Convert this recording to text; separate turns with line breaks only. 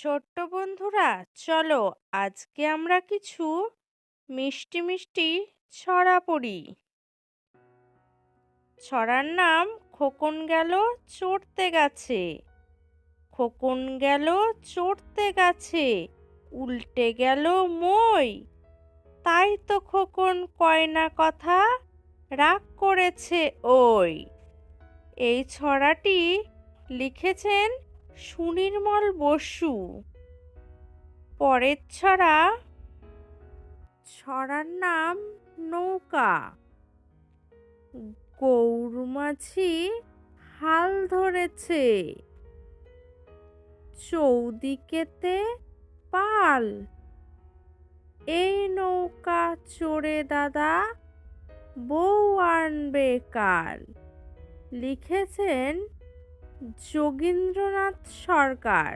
ছোট্ট বন্ধুরা, চলো আজকে আমরা কিছু মিষ্টি মিষ্টি ছড়া পড়ি। ছড়ার নাম খোকন গেল চড়তে গেছে। খোকন গেল চড়তে গেছে, উল্টে গেল মই। তাই তো খোকন কয়না কথা, রাগ করেছে ওই। এই ছড়াটি লিখেছেন সুনির্মল বসু। পরের ছড়া ছড়ার নাম নৌকা। গৌরমাছি হাল ধরেছে। চৌদিকেতে পাল। এই নৌকা চড়ে দাদা, বউ আনবে কাল। লিখেছেন যোগীন্দ্রনাথ সরকার।